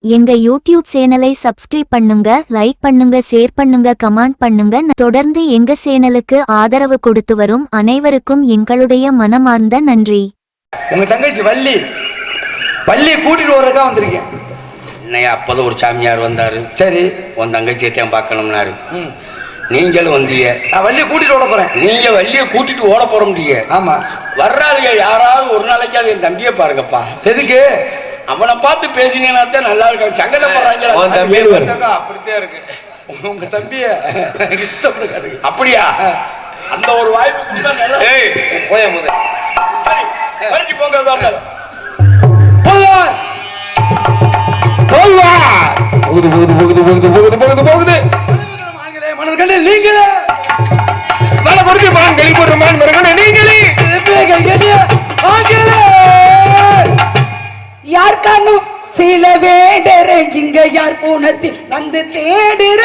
எங்க யூடியூப் சேனலை சப்ஸ்கிரைப் பண்ணுங்க லைக் பண்ணுங்க ஷேர் பண்ணுங்க கமெண்ட் பண்ணுங்க. தொடர்ந்து எங்க சேனலுக்கு ஆதரவு கொடுத்து வரும் அனைவருக்கும் எங்களுடைய மனமார்ந்த நன்றி. உங்க தங்கச்சி வள்ளி. வள்ளியை கூட்டிட்டு வர்றதுக்கா வந்திருக்கேன். இன்னைக்கு அப்போதான் ஒரு சாமியார் வந்தாரு. சரி. உன் தங்கச்சியத்தையும் பார்க்கணும்னாரு. ம். நீங்களும் வந்தீங்க. நான் வள்ளியை கூட்டிட்டு வர போறேன். நீங்க வள்ளிய கூட்டிட்டு ஓட போறோம்ட்டீங்க. ஆமா. வர்றாளுங்க யாராவது ஒரு நாளைக்காவது என் தம்பியை பாருங்கப்பா. எதுக்கு? அவனை பார்த்து பேசினீங்கன்னா தான் நல்லா இருக்கும். சங்கடப்படுறாங்க. அப்படித்தான் இருக்கு. உங்க தம்பிய அப்படியா? அந்த ஒரு வாய்ப்பு சரி வரைக்கு போங்க போகுது போகுது போகுது போகுது போகுது போகுது போகுது. மான்களே, மன்னர்களே, நீங்களே. வல கொடுத்து மான் மான் எங்க யார் பூனத்தில் வந்து தேடுற.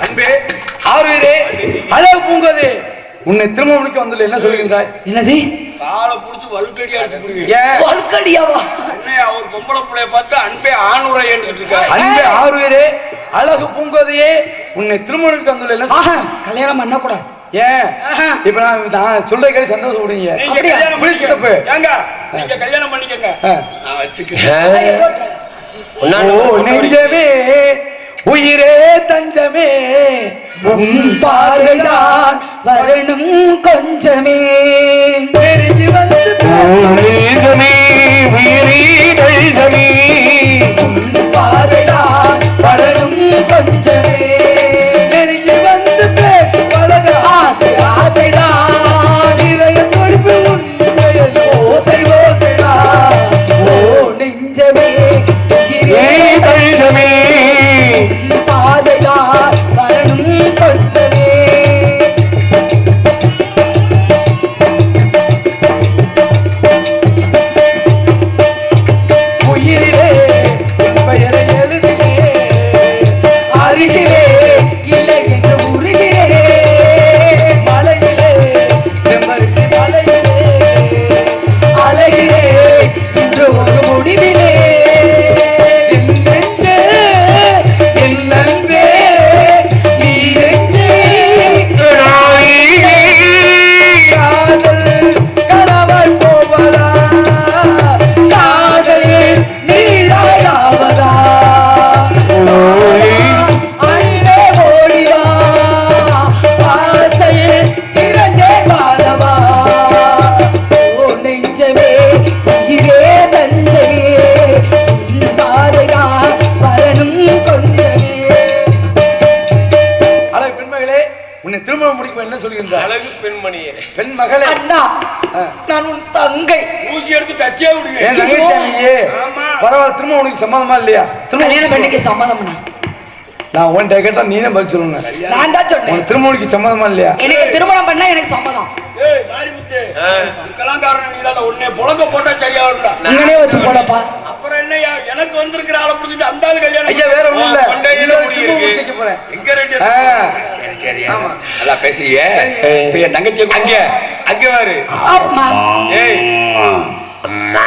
அன்பே அழகு பூங்கது உன்னை திருமணம் வந்துள்ள என்ன சொல்கின்றாய்? என்னது? காலை புடிச்சு வலுக்கடி அடிச்சு ஏன் வழுக்கடியாவா? அண்ணே அவர் பொம்பளை பிள்ளைய பார்த்து அன்பே ஆணுரை இருக்காரு அன்பே அழகு பூங்கதையே உன்னை திருமணம் வந்துள்ள என்ன கல்யாணம் பண்ண கூடாது ஏன். இப்ப நான் சொல்ற கேட்டு சந்தோஷப்படுவீங்க நீங்க அப்படியா? கல்யாணம் பண்ணிக்கங்க. ஏங்க நீங்க கல்யாணம் பண்ணிக்கங்க. ஆ. நான் வச்சுக்கிறேன். ஓ நெஞ்சமே உயிரே தஞ்சமே உன் பார்வைதான் வரணும் கொஞ்சமே. சொல்கின்றார். அழகு பெண்மணியே. பெண் மகளே அண்ணா நான் உன் தங்கை. ஊசி எடுத்து தச்சே விடுங்க. என் தங்கச்சி நீயே ஆமா. பரவாயில்ல திரும்ப உனக்கு சம்மதமா இல்லையா? திரும்ப கல்யாணம் பண்ணிக்க சம்மதம்ண்ணா நான் உன்கிட்ட கேட்டா நீ தான் பதில் சொல்லணும் நான் தான் சொன்னேன். உனக்கு திருமணிக்கு சம்மதமா இல்லையா? எனக்கு திருமணம் பண்ணா எனக்கு சம்மதம். ஏய் மாரிமுத்து. இதுக்கெல்லாம் காரணம் நீ தான் உன்னை புழங்க போட்டா சரியா வரும்டா. நீங்களே வச்சு போடப்பா. அப்புறம் என்னய்யா? எனக்கு வந்திருக்கிற ஆளை பிடிச்சிட்டு அந்த கல்யாணம் ஐயா வேற ஒண்ணும் இல்ல. கொண்டையில இன்னொரு முடி திரும்ப இருக்கு. முடிச்சுக்க போறேன். எங்க ரெண்டு. சரி நல்லா பேசுறிய? இப்ப என் தங்கச்சி அங்க அங்க வாரு அம்மா. ஏய். அம்மா.